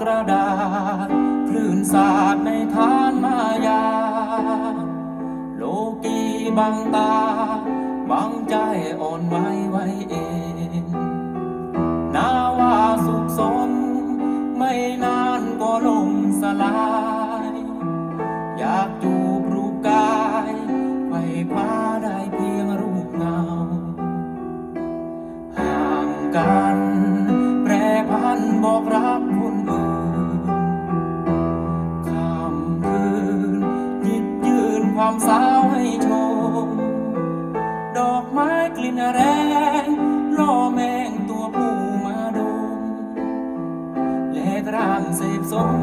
กระดาษคลื่นสาดในทานมายา โลกีบังตาบังใจอ่อนไหวไว้เองนาว่าสุขสม ไม่นานก็ลงสลาย ความสาวให้ชม ดอกไม้กลิ่นแรงล่อแมงตัวผู้มาดม แลกร่างเสพสม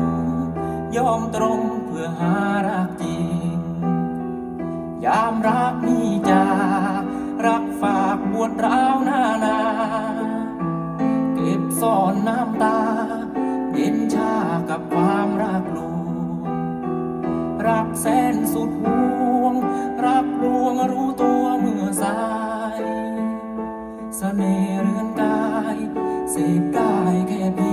ยอมตรงเพื่อหารักจริง ยามรักมีจารักฝากปวดร้าวหน้านา เก็บซ่อนน้ำตา เย็นชากับความรักลวงรักแสนสุดห่ว สน่ห์เรือนกาย เสพได้แค่เพีย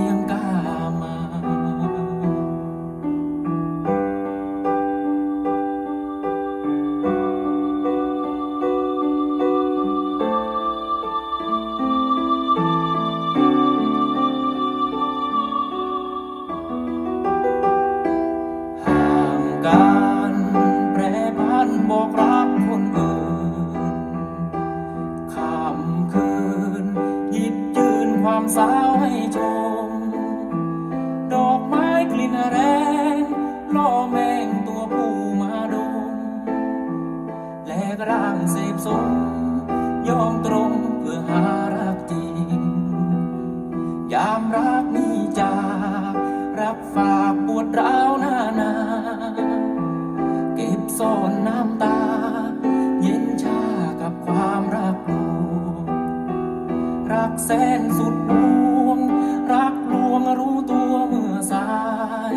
ามสาวให้ชม ดอกไม้กลิ่นแรงล่อแมงตัวผู้มาดม แลกร่างเสพสม แสนสุดดวง รักลวงรู้ตัวเมื่อสาย